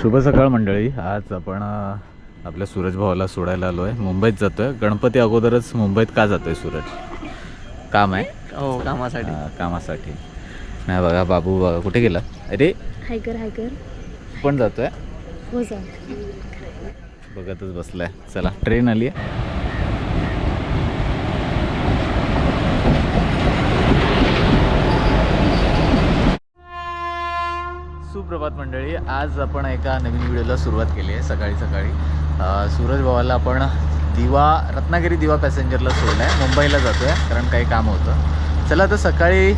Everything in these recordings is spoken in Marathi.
शुभ सकाळ मंडळी. आज आपण आपल्या सूरज भावाला सोडायला आलो आहे मुंबईत जातो आहे गणपती अगोदरच मुंबईत का जातो आहे सूरज? काम आहे? हो कामासाठी. कामासाठी. नाही बघा बाबू बघा कुठे गेला? अरे हायकर हायकर. पण जातो आहे हो जा. बघतच बसलाय. चला ट्रेन आली आहे सुप्रभात मंडळी. आज आपण एका नवीन व्हिडिओला सुरुवात केली आहे सकाळी सकाळी. सूरजभावाला सूरज भावाला आपण दिवा रत्नागिरी दिवा पॅसेंजरला सोडलं आहे मुंबईला जातो आहे कारण काही काम होतं. चला तर सकाळी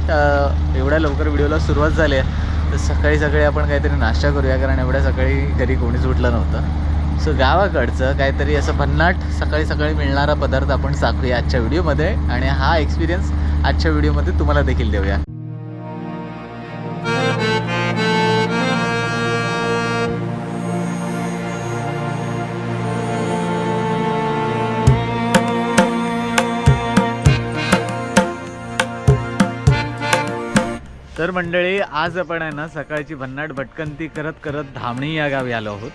एवढ्या लवकर व्हिडिओला सुरुवात झाली आहे. तर सकाळी सकाळी आपण काहीतरी नाश्ता करूया कारण एवढ्या सकाळी घरी कोणीच उठलं नव्हतं. सो गावाकडचं काहीतरी असं भन्नाट सकाळी सकाळी मिळणारा पदार्थ आपण चाखूया आजच्या व्हिडिओमध्ये. आणि हा एक्सपिरियन्स आजच्या व्हिडिओमध्ये तुम्हाला देखील देऊया. तर मंडळी आज आपण आहे ना सकाळची भन्नाट भटकंती करत करत धामणी या गावी आलो आहोत.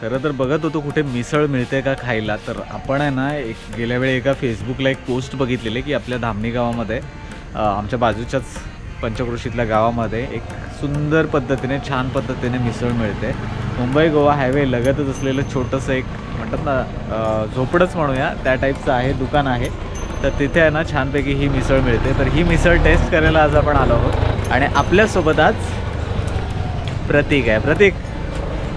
खरं तर बघत होतो कुठे मिसळ मिळते का खायला तर आपण आहे ना एक गेल्या वेळी एका फेसबुकला एक पोस्ट बघितलेली की आपल्या धामणी गावामध्ये आमच्या बाजूच्याच पंचक्रोशीतल्या गावामध्ये एक सुंदर पद्धतीने छान पद्धतीने मिसळ मिळते. मुंबई गोवा हायवे लगतच असलेलं छोटंसं एक म्हणतात ना झोपडंच म्हणूया त्या टाईपचं आहे दुकान आहे. तर तिथे आहे ना छानपैकी ही मिसळ मिळते. तर ही मिसळ टेस्ट करायला आज आपण आलो आहोत. आणि आपल्यासोबत आज प्रतीक आहे. प्रतीक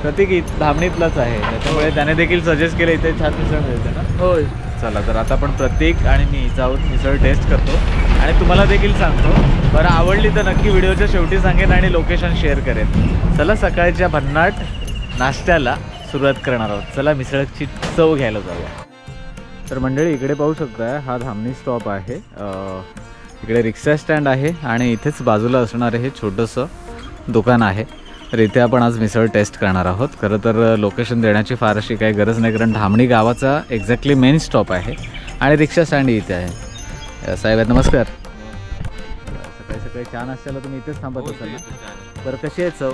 प्रतीक धामणीतलाच आहे. त्याच्यामुळे त्याने देखील सजेस्ट केलं इथे छान मिसळ मिळते ना? होय. चला तर आता आपण प्रतीक आणि मी जाऊन मिसळ टेस्ट करतो. आणि तुम्हाला देखील सांगतो बरं आवडली तर नक्की व्हिडिओच्या शेवटी सांगेन आणि लोकेशन शेअर करेन. चला सकाळच्या भन्नाट नाश्त्याला सुरुवात करणार आहोत. चला मिसळची चव घ्यायला जाऊया. तर मंडळी इकडे पाहू शकताय हा धामणी स्टॉप आहे. इकडे रिक्षा स्टँड आहे आणि इथेच बाजूला असणारे हे छोटंसं दुकान आहे. तर इथे आपण आज मिसळ टेस्ट करणार आहोत. खरं तर लोकेशन देण्याची फार अशी काही गरज नाही कारण धामणी गावाचा एक्झॅक्टली मेन स्टॉप आहे आणि रिक्षा स्टँड इथे आहे. साहेब नमस्कार. सकाळी सकाळी छान असल्याला तुम्ही इथेच थांबत असाल ना? बरं कशी आहे चव?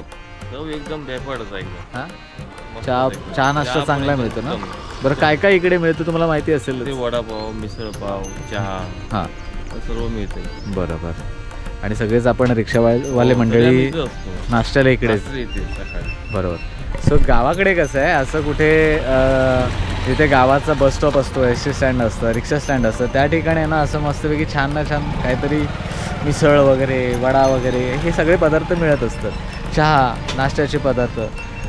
चव एकदम बेफाडच आहे हां? चहा. चहा नाश्ता चांगला मिळतो ना. बरं काय काय इकडे मिळतं तुम्हाला माहिती असेल वडापाव मिसळपाव चहा. हां हे. सर्व मिळते बरोबर. आणि सगळेच आपण रिक्षावाले मंडळी नाश्त्याला इकडेच बरोबर. सो गावाकडे कसं आहे? असं कुठे जिथे गावाचा बस स्टॉप असतो एस टी स्टँड असतं रिक्षा स्टँड असतं त्या ठिकाणी ना असं मस्तपैकी छान ना छान काहीतरी मिसळ वगैरे वडा वगैरे हे सगळे पदार्थ मिळत असतात. चहा नाश्त्याचे पदार्थ.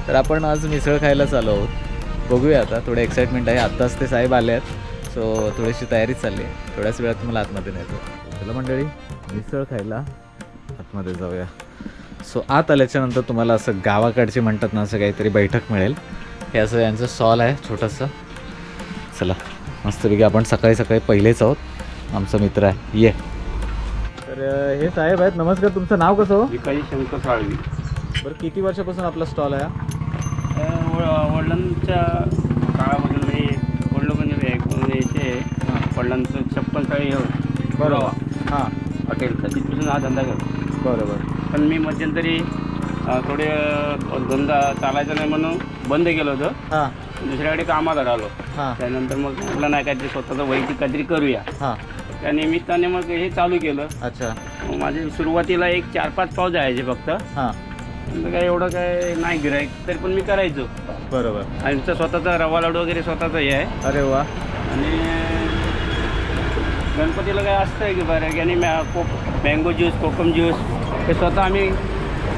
तर आपण आज मिसळ खायला चालू आहोत. बघूया आता थोडं एक्साइटमेंट आहे. आत्ताच ते साहेब आले आहेत सो थोडीशी तयारी चालली आहे. थोड्याच वेळात तुम्हाला आतमध्ये नेतो. चला मंडळी मिसळ खायला आतमध्ये जाऊया. सो आत आल्याच्यानंतर तुम्हाला असं गावाकडचे म्हणतात ना असं काहीतरी बैठक मिळेल. हे असं यांचं स्टॉल आहे छोटंसं. चला मस्तपैकी आपण सकाळी सकाळी पहिलेच आहोत. आमचा मित्र आहे. ये. तर हे साहेब आहेत. नमस्कार. तुमचं नाव कसं हो? विकाजी शंकर साळवी. बरं किती वर्षापासून आपला स्टॉल आहे हा? वडिलांच्या वडिलांचं छप्पन साळी बरोबर. हां. हॉटेलचा तिथपासून हा धंदा करतो बरोबर. पण मी मध्यंतरी अ, थोडे अ, धंदा चालायचा नाही म्हणून बंद केलं होतं. हां. दुसऱ्याकडे कामाला राहिलो हां. त्यानंतर मग म्हटलं नाही काहीतरी स्वतःचं वैयक्तिक काहीतरी करूया. हां. त्या निमित्ताने मग हे चालू केलं. अच्छा. मग माझे सुरुवातीला एक चार पाच पाव जायचे फक्त. हां. नंतर काय एवढं काय नाही गिरायक तरी पण मी करायचो. बरोबर. आणि आमचा स्वतःचा रवा लाडू वगैरे स्वतःचा हे आहे. अरे वा. आणि गणपतीला काय असतं आहे की बरं की आणि मॅ को मँगो ज्यूस कोकम ज्यूस हे स्वतः आम्ही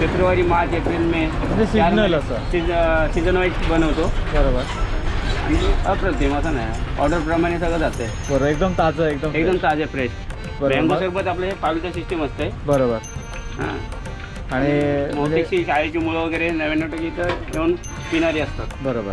फेब्रुवारी मार्च एप्रिल मे म्हणजे seasonal असं. सीज सीझन वाईज बनवतो. बरोबर. आणि अप्रतिम असं नाही. ऑर्डरप्रमाणे सगळं जातं आहे बरोबर एकदम ताजं एकदम एकदम ताजे फ्रेश बरोबर. मँगो सरबत आपलं हे पालुटा सिस्टीम असते बरोबर. हां. आणि म्हणजे- बहुतेकशी शाळेची मुलं वगैरे नव्याण्णव टक्के इथं येऊन पिणारी असतात. बरोबर.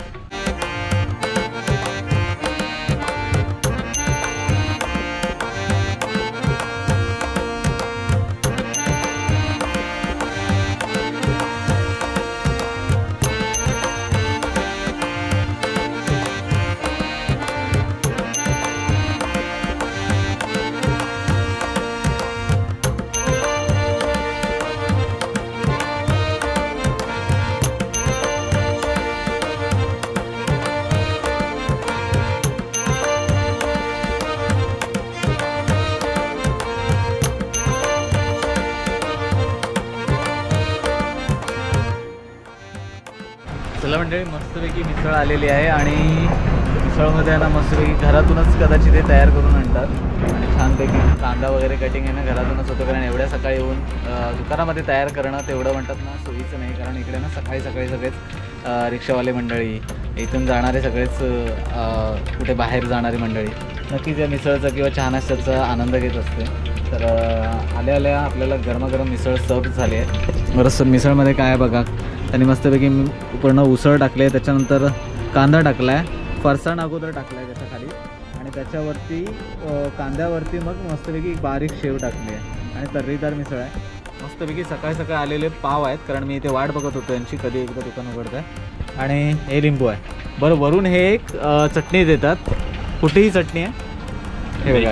मंडळी मस्तपैकी मिसळ आलेली आहे आणि मिसळमध्ये आहे ना मस्तपैकी घरातूनच कदाचित ते तयार करून आणतात. आणि छानपैकी कांदा वगैरे कटिंग आहे ना घरातूनच होतं कारण एवढ्या सकाळी येऊन दुकानामध्ये तयार करणं तेवढं म्हणतात ना सोयीचं नाही कारण इकडे ना सकाळी सकाळी सगळेच रिक्षावाले मंडळी इथून जाणारे सगळेच कुठे बाहेर जाणारी मंडळी नक्कीच या मिसळचा किंवा चहा नाश्त्याचा आनंद घेत असते. तर आल्या आल्या आपल्याला गरमागरम मिसळ सर्व झाली आहे. बरं सर मिसळमध्ये काय बघा त्यांनी मस्तपैकी मी पूर्ण उसळ टाकली आहे. त्याच्यानंतर कांदा टाकला आहे फरसाण अगोदर टाकला आहे त्याच्याखाली आणि त्याच्यावरती कांद्यावरती मग मस्तपैकी एक बारीक शेव टाकली आहे. आणि तर्रीदार मिसळ आहे. मस्तपैकी सकाळी सकाळी आलेले पाव आहेत. कारण मी इथे वाट बघत होतो. यांची कधी एकदा दुकान उघडतं. आहे आणि हे लिंबू आहे. बरं वरून हे एक चटणी देतात. कुठेही चटणी आहे. हे बघा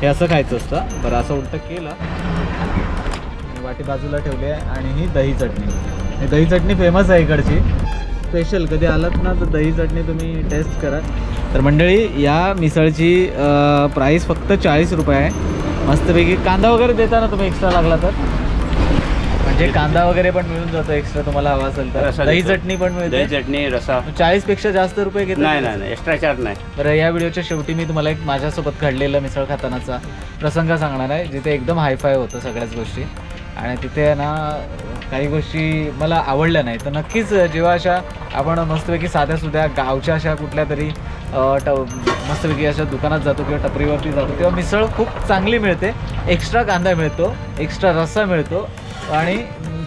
हे असं खायचं असतं. बरं असं उलटं केलं. वाटी बाजूला ठेवली आहे. आणि ही दही चटणी. दही चटणी फेमस आहे इकडची. स्पेशल कधी आलात ना तर दही चटणी तुम्ही टेस्ट करा. तर मंडळी या मिसळची प्राईस फक्त चाळीस रुपये आहे. मस्तपैकी कांदा वगैरे देता ना तुम्ही एक्स्ट्रा लागला तर. म्हणजे कांदा वगैरे पण मिळून जातो एक्स्ट्रा तुम्हाला हवा असेल तर. दही. चटणी पण दही मिळते चटणी रसा. चाळीसपेक्षा जास्त रुपये घेतात नाही नाही नाही एक्स्ट्रा चार्ज नाही. बरं या व्हिडिओच्या शेवटी मी तुम्हाला एक माझ्यासोबत घडलेला मिसळ खातानाचा प्रसंग सांगणार आहे जिथे एकदम हायफाय होतं सगळ्याच गोष्टी. आणि तिथे ना काही गोष्टी मला आवडल्या नाही. तर नक्कीच जेव्हा अशा आपण मस्तपैकी साध्या सुध्या गावच्या अशा कुठल्या तरी ट मस्तपैकी अशा दुकानात जातो किंवा टपरीवरती जातो तेव्हा मिसळ खूप चांगली मिळते. एक्स्ट्रा कांदा मिळतो एक्स्ट्रा रस्सा मिळतो आणि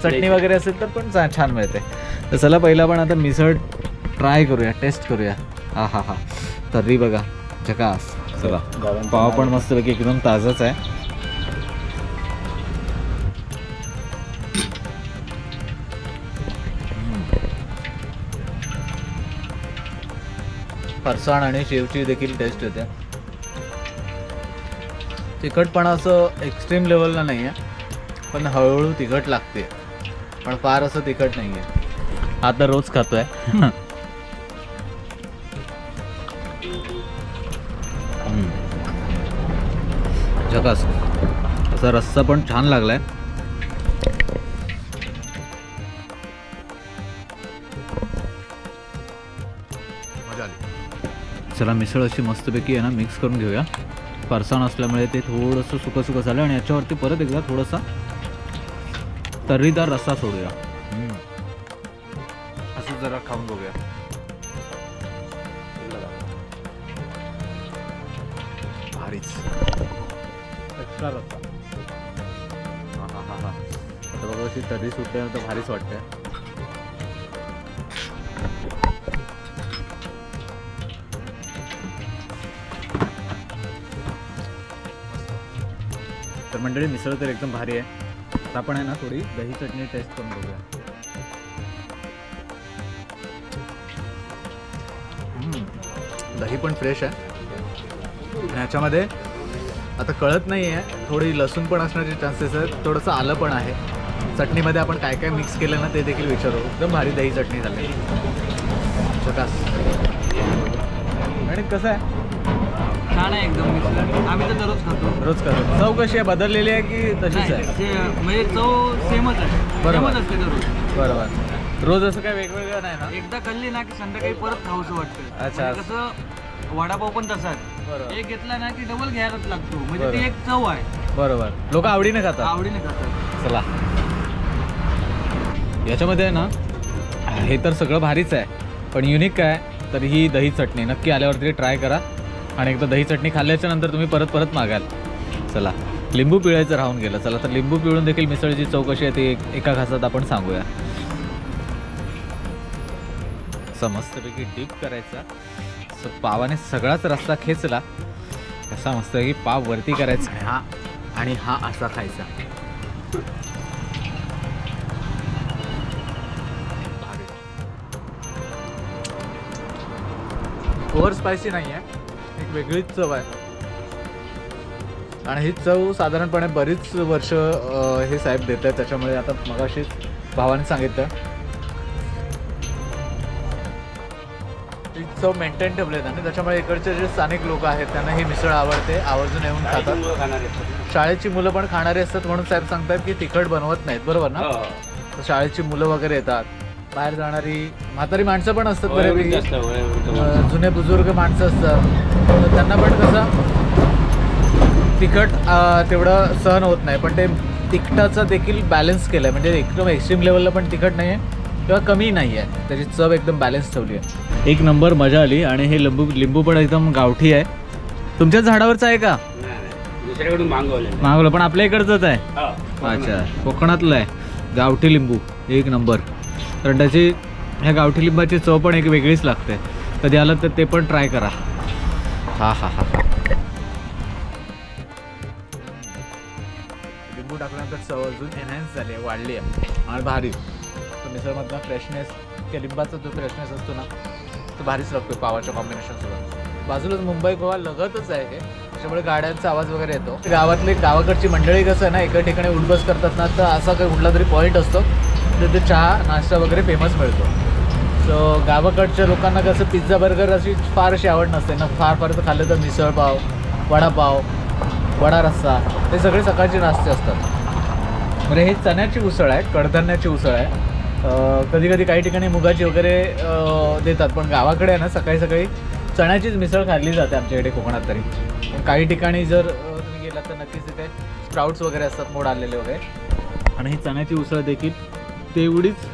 चटणी वगैरे असेल तर पण चा- छान मिळते. तर चला पहिला पण आता मिसळ ट्राय करूया टेस्ट करूया. हा हा हा. तर्री बघा झकास. चला. पाव पण मस्तपैकी एकदम ताजाच आहे. फरसाण आणि शेवची देखील टेस्ट येते तिखटपणा असं एक्स्ट्रीम लेवलला नाही आहे पण हळूहळू तिखट लागते. पण फार असं तिखट नाही आहे आता रोज खातोय. जगास असा रस्सा पण छान लागलाय. चला मिसळ अशी मस्तपैकी आहे ना मिक्स करून घेऊया. फरसाण असल्यामुळे ते थोडंसं सुकं सुकं झालं आणि याच्यावरती परत एकदा थोडासा तर्रीदार रस्सा सोडूया. असं जरा खाऊन बघूया. भारीच. एक्स्ट्रा रस्सा. हा हा हा हा. आता बघा अशी तर्री सुटल्यानंतर भारीच वाटते मंडळी मिसळ तर एकदम भारी आहे. आता आपण आहे ना थोडी दही चटणी टेस्ट करून बघूया. दही पण फ्रेश आहे. आणि ह्याच्यामध्ये आता कळत नाही आहे थोडी लसूण पण असण्याचे चान्सेस आहेत. थोडंसं आलं पण आहे. चटणीमध्ये आपण काय काय मिक्स केलं ना ते देखील विचारू. एकदम भारी दही चटणी झाली. प्रकाश आणि कसं आहे? छान आहे एकदम मिसळ आम्ही तर दररोज खातो. रोज करतो चव कशी आहे? बदललेली आहे की तशीच आहे? ते- म्हणजे चव सेमच आहे. बरोबर. सेमच असते दररोज. बरोबर. रोज असं काय वेगवेगळं नाही ना? एकदा खाल्ली ना की संध्याकाळी परत खाऊसं वाटतं. अच्छा. म्हणजे कसं वडापाव पण तसाच बरोबर. एक घेतला ना की डबल घ्यायलाच लागतो. म्हणजे. ती एक चव आहे. बरोबर. लोक आवडीने खातात. आवडीने खातात. चला. याच्यामध्ये आहे ना हे तर सगळं भारीच आहे. पण युनिक काय तर ही दही चटणी. नक्की आल्यावरती ट्राय करा. आणि एकदा दही चटणी खाल्ल्याच्या नंतर तुम्ही परत परत मागाल. चला लिंबू पिळायचं राहून गेलं. चला तर लिंबू पिळून देखील मिसळची चौकशी आहे ती एक- घासात आपण सांगूया. मस्तपैकी डीप करायचा. पावाने सगळाच रस्ता खेचला. कसा मस्तपैकी पाव वरती करायचा. हा आणि हा असा खायचा. ओव्हर स्पायसी नाही आहे वेगळीच चव आहे. आणि ही चव साधारणपणे बरीच वर्ष हे साहेब देत आहेत त्याच्यामुळे आता मगाशीच भावाने सांगितलं. ही चव मेंटेन ठेवली आहेत आणि त्याच्यामुळे इकडचे जे स्थानिक लोक आहेत त्यांना ही मिसळ आवडते आवर्जून येऊन खातात. शाळेची मुलं पण खाणारी असतात म्हणून साहेब सांगतात की तिखट बनवत नाहीत बरोबर ना? हो. शाळेची मुलं वगैरे येतात. बाहेर जाणारी म्हातारी माणसं पण असतात बऱ्यापैकी. जुने बुजुर्ग माणसं असतात. तर त्यांना पण कसं तिखट तेवढं सहन होत नाही. पण ते तिखटाचं देखील बॅलन्स केलं आहे म्हणजे एकदम एक्स्ट्रीम लेवलला पण तिखट नाही आहे किंवा कमी नाही आहे त्याची चव एकदम बॅलन्स ठेवली आहे. एक नंबर मजा आली आणि हे लिंबू लिंबू पण एकदम गावठी आहे. तुमच्याच झाडावरचं आहे का. दुसऱ्याकडून मागवलेलं मागवलं पण आपल्या इकडचंच आहे. हो, अच्छा कोकणातलं आहे. गावठी लिंबू एक नंबर. कारण त्याची ह्या गावठी लिंबाची चव पण एक वेगळीच लागते. कधी आलं तर ते पण ट्राय करा. हा हा हा लिंबू टाकल्यानंतर चव अजून एनहॅन्स झाली आहे वाढली आहे. आणि भारी. तो मिसळमधला फ्रेशनेस किंवा लिंबाचा जो फ्रेशनेस असतो ना तो भारीच लागतो पावाच्या कॉम्बिनेशनसोबत बाजूलाच मुंबई गोवा लगतच आहे हे. त्याच्यामुळे गाड्यांचा आवाज वगैरे येतो. गावातली गावाकडची मंडळी कसं आहे ना एका ठिकाणी उठबस करतात ना तर असा काही कुठला तरी पॉईंट असतो. तिथे चहा नाश्ता वगैरे फेमस मिळतो. सो गावाकडच्या लोकांना कसं पिझ्झा बर्गर अशी फार अशी आवड नसते. ना फार फार तर खाल्लं तर मिसळपाव वडापाव वडा रस्सा हे सगळे सकाळचे नाश्ते असतात. म्हणजे हे चण्याची उसळ आहे कडधान्याची उसळ आहे. कधी कधी काही ठिकाणी मुगाची वगैरे देतात पण गावाकडे आहे ना सकाळी सकाळी चण्याचीच मिसळ खाल्ली जाते आमच्याकडे कोकणात तरी. पण काही ठिकाणी जर तुम्ही गेलात तर नक्कीच तिथे स्प्राउट्स वगैरे असतात मोड आलेले वगैरे. आणि ही चण्याची उसळ देखील तेवढीच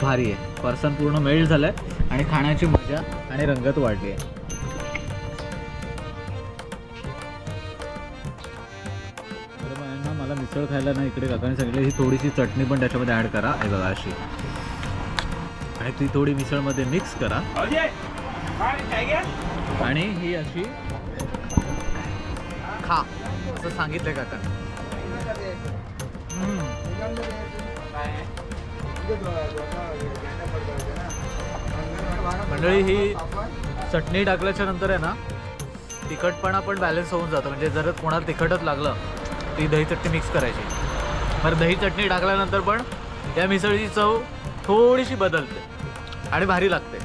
भारी आहे. पर्सन पूर्ण मेल्ट झालं आहे आणि खाण्याची मजा आणि रंगत वाढली आहे. ना मला मिसळ खायला ना इकडे काकाने सांगितलं ही थोडीशी चटणी पण त्याच्यामध्ये ॲड करा. हे बघा अशी. आणि ती थोडी मिसळमध्ये मिक्स करा. आणि ही अशी खा असं सांगितलंय काकांनी. मंडळी ही चटणी टाकल्याच्या नंतर आहे ना तिखटपणा पण बॅलन्स होऊन जातं. म्हणजे जर कोणाला तिखटच लागलं ती दही चटणी मिक्स करायची. बरं दही चटणी टाकल्यानंतर पण या मिसळीची चव थोडीशी बदलते आणि भारी लागते.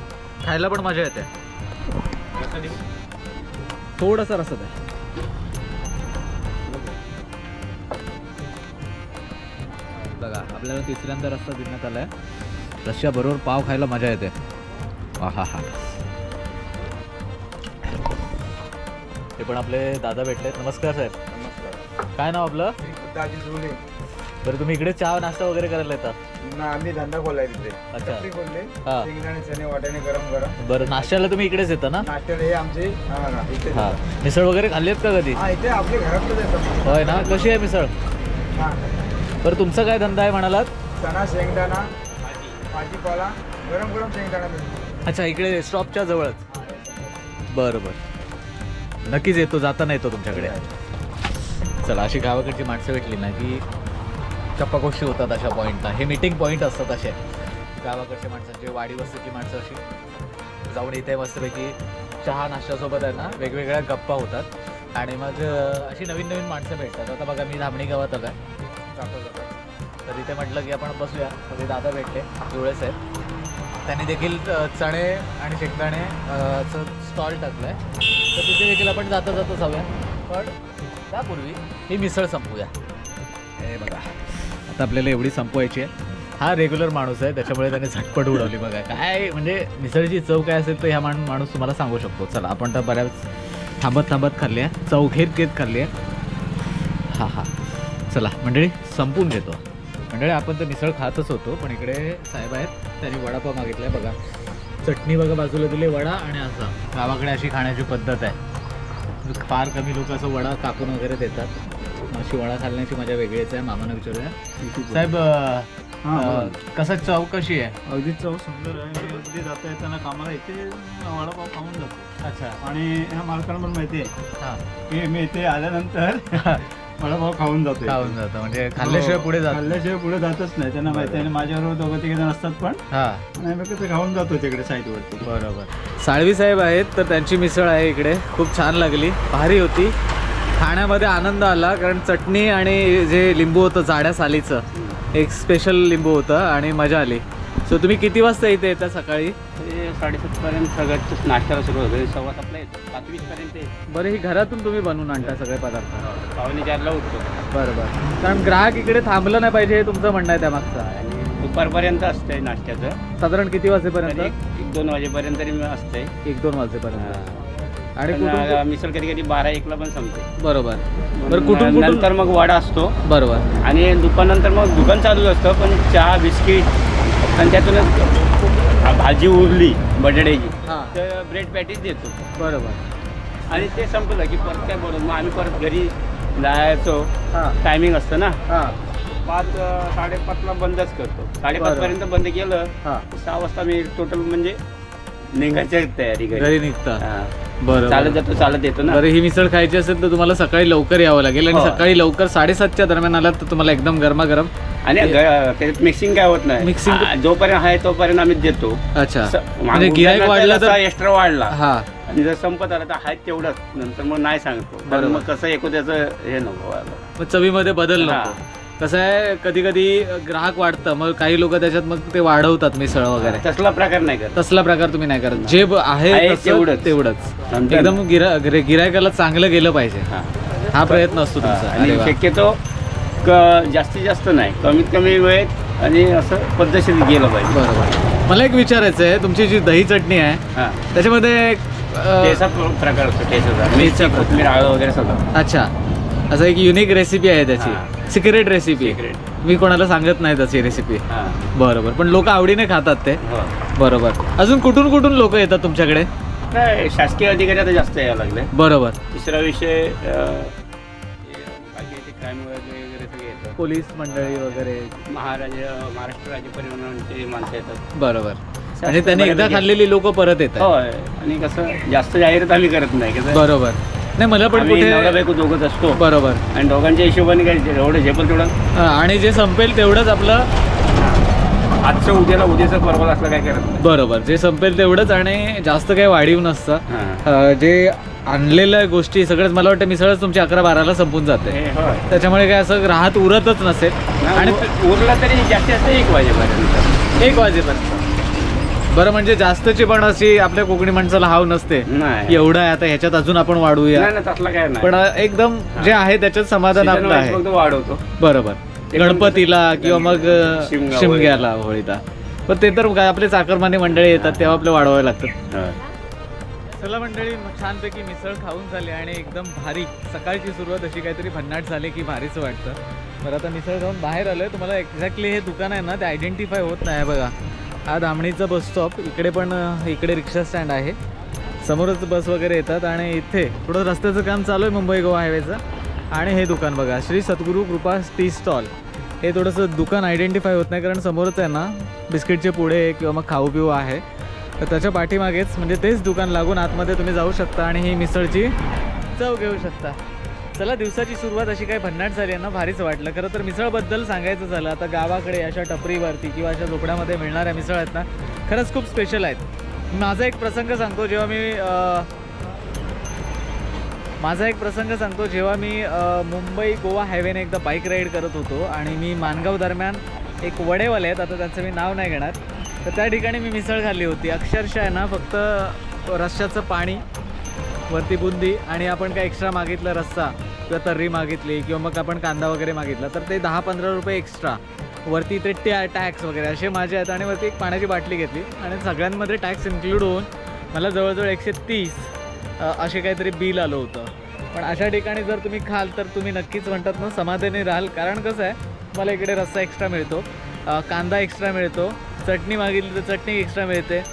खायला पण मजा येते. थोडासा रसत आहे आपल्याला तिसऱ्यांदा रस्ता देण्यात आलाय. रश्श्याबरोबर पाव खायला मजा येते. हा हा हा हे पण आपले दादा भेटले नमस्कार साहेब. काय नाव आपलं? दाजी जुने बरं तुम्ही इकडे चहा नाश्ता वगैरे करायला येतात ना आम्ही धंदा खोललाय तिथे अच्छा. टपरी खोलले. हा. शेंगदाणे चणे वाटाणे गरम गरम. बरं नाश्त्याला तुम्ही इकडेच येता ना? नाश्त्याला हे आमचे हा ना इथे हा. मिसळ वगैरे खाल्ली आहेत का कधी? हा इथे आपले घरातलं देतात होय ना? कशी आहे मिसळ? हा. बरं तुमचा काय धंदा आहे म्हणालात? चणा शेंगदाणा भाजीपाला गरम गरम शेंगदाणा मिळतो अच्छा इकडे स्टॉपच्या जवळच. बरं बरं. नक्कीच येतो जाताना येतो तुमच्याकडे. चला अशी गावाकडची माणसं भेटली ना की गप्पा गोष्टी होतात अशा पॉईंटला हे मीटिंग पॉईंट असतात असे. गावाकडच्या माणसांचे वाडी वस्तीची माणसं अशी जाऊन इथे मस्तपैकी चहा नाश्त्यासोबत आहे ना वेगवेगळ्या गप्पा होतात. आणि मग अं, अशी नवीन नवीन माणसं भेटतात. आता बघा मी धामणी गावात आलो आहे तर इथे म्हटलं की आपण बसूया. म्हणजे दादा भेटले. जुळे साहेब त्यांनी देखील चणे आणि शेंगदाणे अ, चं स्टॉल टाकलं आहे तर तिथे देखील आपण जाता जाता जाऊया. पण त्यापूर्वी ही मिसळ संपूया. हे बघा. आता आपल्याला एवढी संपवायची आहे. हा रेग्युलर माणूस आहे. त्याच्यामुळे त्याने झटपट उडवली बघा. काय म्हणजे मिसळची चव काय असेल तर ह्या माण माणूस तुम्हाला सांगू शकतो. चला आपण तर बऱ्याच थांबत थांबत खाल्ली आहे. चौघेत घेत खाल्ली आहे. हां हां. चला मंडळी संपून घेतो. मंडळी आपण तर मिसळ खातच होतो पण इकडे साहेब आहेत त्यांनी वडापाव मागितलाय बघा. चटणी बघा बाजूला दिली वडा आणि असा. गावाकडे अशी खाण्याची पद्धत आहे. फार कमी लोक असं वडा कापून वगैरे देतात. अशी वडा खाण्याची मजा वेगळीच आहे मामानं विचारूया. साहेब कसं चव कशी आहे? अगदी चव सुंदर आहे. मी अगदी जाता येताना कामाला इथे वडापाव खाऊन जातो. अच्छा. आणि ह्या मालकाला पण माहिती आहे. हां. की मी इथे आल्यानंतर वडापाव खाऊन जातो खाऊन जातं म्हणजे खाल्ल्याशिवाय पुढे जात. खाल्ल्याशिवाय पुढे जातच नाही त्यांना माहिती आहे. माझ्याबरोबर दोघं तिघे जण असतात पण. हां. कसं खाऊन जातो तिकडे साईडवरती बरोबर. साळवी साहेब आहेत तर त्यांची मिसळ आहे इकडे. खूप छान लागली. भारी होती. खाण्यामध्ये आनंद आला कारण चटणी आणि जे लिंबू होतं जाड्या सालीचं एक स्पेशल लिंबू होतं आणि मजा आली. सो तुम्ही किती वाजता इथे येता सकाळी? साडेसातपर्यंत सगळ्याच नाश्त्याला सुरुवात होते. सव्वा सातला येतो. सातवीसपर्यंत येतो. बरं ही घरातून तुम्ही बनवून आणता सगळे पदार्थ? पावणे चारला उठतो. बरं बरं. कारण ग्राहक इकडे थांबलं नाही पाहिजे हे तुमचं म्हणणं आहे त्यामागचं. दुपारपर्यंत असतंय नाश्त्याचं. साधारण किती तर वाजेपर्यंत एक दोन वाजेपर्यंत तरी असतंय. एक दोन वाजेपर्यंत. हा. आणि पण, कुठून अं, मिसळ कधी कधी बारा एकला पण संपते. बरोबर. बरं कुठून कुठून? नंतर मग वडा असतो. बरोबर. आणि दुपारनंतर मग दुकान चालूच असतं पण चहा बिस्किट आणि त्यातूनच भाजी उरली बटाट्याची. हां. तर ब्रेड पॅटीस देतो. बरोबर. आणि ते संपलं की परत काय बोलत मग आम्ही परत घरी जायचो. हां. टायमिंग असतं ना? हां. पाच साडेपाचला बंदच करतो. साडेपाच बरं. पर्यंत बंद केलं. हां. सहा वाजता मी टोटल म्हणजे निघायच्या तयारी घरी. निघता. बरं चालत जातो चालत येतो ना? ही मिसळ खायची असेल तर तुम्हाला सकाळी लवकर यावं लागेल आणि हो. सकाळी लवकर साडेसातच्या दरम्यान आलात तर तुम्हाला एकदम गरमागरम आणि त्याच्यात मिक्सिंग काय होत नाही. Mixing- आ- जोपर्यंत आहे तोपर्यंत आम्ही देतो. अच्छा. स- म्हणजे गिराईक वाढलं तर एक्स्ट्रा वाढला. हा. आणि जर संपत आला तर आहे तेवढंच. नंतर मग नाही सांगतो. कारण बरोबर. मग कसं एकू त्याचं हे नको व्हायला. मग चवीमध्ये बदल हा. नको. कसं आहे कधी कधी ग्राहक वाढतं. मग काही लोक त्याच्यात मग ते वाढवतात मिसळ वगैरे. तसला प्रकार नाही करत. तसला प्रकार तुम्ही नाही करत. जे ब- आहे आहे तसं तेवढंच. तेवढंच. एकदम गिरा गिरा- गिरायकाला चांगलं गेलं पाहिजे. हा. हा प्रयत्न असतो. तुमचा. आणि अरे वा. शक्यतो क- जास्तीत जास्त नाही. कमीत कमी वेळेत आणि असं पद्धतशीर गेलं पाहिजे. बरोबर. मला एक विचारायचं आहे तुमची जी दही चटणी आहे हा. त्याच्यामध्ये अं, प्रकार असतो टेसाचा मिरची. कोथिंबीर आळं वगैरे सगळं. अच्छा. असं एक युनिक रेसिपी आहे हा. त्याची सिक्रेट रेसिपी Secret. मी कोणाला सांगत नाही त्याची रेसिपी हा. बरोबर. पण लोक आवडीने खातात ते. हो. बरोबर. अजून कुठून कुठून लोक येतात तुमच्याकडे? काय शासकीय अधिकारी आता जास्त यायला लागले. बरोबर. तिसरा विषय अं, क्राईम वगैरे सगळे येतात. पोलीस मंडळी वगैरे. महाराज महाराष्ट्र राज्य परिवहनाचे माणसं येतात. बरोबर. आणि त्यांनी एकदा खाल्लेली लोक परत येतात होय. आणि कसं जास्त जाहिरात आम्ही करत नाही कसं? बरोबर. नाही मला पण आम्ही नवरा कुठे बायको दोघंच असतो. बरोबर. आणि दोघांच्या हिशोबाने काय एवढं झेपल तेवढं हा, आणि जे संपेल तेवढंच आपलं आजचं उद्याला उद्याचं परवा असलं काय करत नाही. बरोबर. जे संपेल तेवढंच आणि जास्त काही वाढीव नसतं. हां. अं, जे आणलेल्या गोष्टी सगळंच मला वाटतं मिसळच तुमची अकरा बाराला संपून जाते. हे त्याच्यामुळे काय असं राहत उरतच नसेल. आणि उरला तरी जास्तीत जास्त एक वाजेपर्यंत. एक वाजेपर्यंत. बरं म्हणजे जास्तची पण अशी आपल्या कोकणी माणसाला हाव नसते. एवढं आहे आता ह्याच्यात अजून आपण वाढूया. पण एकदम जे आहे त्याच्यात समाधान आपलं आहे. वाढवतो. बरोबर. गणपतीला किंवा मग शिमग्याला होळीला. पण ते तर काय आपले चाकरमाने मंडळी येतात तेव्हा आपले वाढवावे लागतात. चला मंडळी छानपैकी मिसळ खाऊन झाली आणि एकदम भारी. सकाळची सुरुवात अशी काहीतरी भन्नाट झाली की भारीच वाटतं. बरं आता मिसळ खाऊन बाहेर आलो आहे तुम्हाला एक्झॅक्टली हे दुकान आहे ना ते आयडेंटिफाय होत नाही बघा. हा धामणीचा बस स्टॉप इकडे पण इकडे रिक्षा स्टँड आहे. समोरच बस वगैरे येतात आणि इथे थोडं रस्त्याचं काम चालू आहे मुंबई गोवा हायवेचं आणि हे दुकान बघा श्री सद्गुरू कृपा टी स्टॉल हे थोडंसं दुकान आयडेंटिफाय होत नाही कारण समोरच आहे ना बिस्किटचे पुढे किंवा मग खाऊ पिऊ आहे. तर त्याच्या पाठीमागेच म्हणजे तेच दुकान लागून आतमध्ये तुम्ही जाऊ शकता आणि ही मिसळची चव घेऊ शकता. चला दिवसाची सुरुवात अशी काही भन्नाट झाली आहे ना भारीच वाटलं. खरं तर मिसळबद्दल सांगायचं झालं आता गावाकडे अशा टपरीवरती किंवा अशा झोपड्यामध्ये मिळणाऱ्या मिसळ आहेत ना खरंच खूप स्पेशल आहेत. माझा एक प्रसंग सांगतो जेव्हा मी माझा एक प्रसंग सांगतो जेव्हा मी मुंबई गोवा हायवेने एकदा बाईक राईड करत होतो आणि मी मानगाव दरम्यान एक वडेवाले आहेत आता त्यांचं मी नाव नाही घेणार. तर त्या ठिकाणी मी मिसळ खाल्ली होती. अक्षरशः आहे ना फक्त रश्श्याचं पाणी वरती बुंदी आणि आपण काय एक्स्ट्रा मागितलं रस्सा किंवा तर्री मागितली किंवा मग आपण कांदा वगैरे मागितला तर ते दहा पंधरा रुपये एक्स्ट्रा वरती ते टॅ टॅक्स वगैरे असे माझे आहेत आणि वरती एक पाण्याची बाटली घेतली. आणि सगळ्यांमध्ये टॅक्स इन्क्लूड होऊन मला जवळजवळ एकशे तीस असे काहीतरी बिल आलं होतं. पण अशा ठिकाणी जर तुम्ही खाल तर तुम्ही नक्कीच म्हणतात ना समाधानी राहाल. कारण कसं आहे मला इकडे रस्सा एक्स्ट्रा मिळतो कांदा एक्स्ट्रा मिळतो चटणी मागितली तर चटणी एक्स्ट्रा मिळते.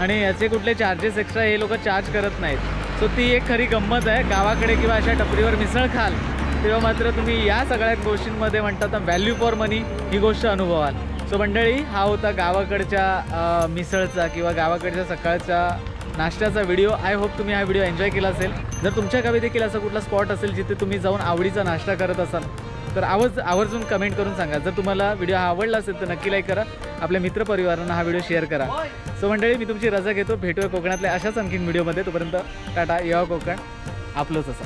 आणि याचे कुठले चार्जेस एक्स्ट्रा हे लोक चार्ज करत नाहीत. सो ती एक खरी गंमत आहे. गावाकडे किंवा अशा टपरीवर मिसळ खाल तेव्हा मात्र तुम्ही या सगळ्या गोष्टींमध्ये म्हणतात व्हॅल्यू फॉर मनी ही गोष्ट अनुभवाल. सो मंडळी हा होता गावाकडच्या मिसळचा किंवा गावाकडच्या सकाळच्या नाश्त्याचा व्हिडिओ आय होप तुम्ही हा व्हिडिओ एन्जॉय केला असेल. जर तुमच्या गावी देखील असा कुठला स्पॉट असेल जिथे तुम्ही जाऊन आवडीचा नाश्ता करत असाल तर आवज आवर्जून कमेंट करून सांगा. जर तुम्हाला व्हिडिओ हा आवडला असेल तर नक्की लाईक करा. आपल्या मित्रपरिवारांना हा व्हिडिओ शेअर करा. सो मंडळी मी तुमची रजा घेतो. भेटूया कोकणातल्या अशाच आणखीन व्हिडिओमध्ये तोपर्यंत टाटा येवा हो कोकण. आपलंच असा.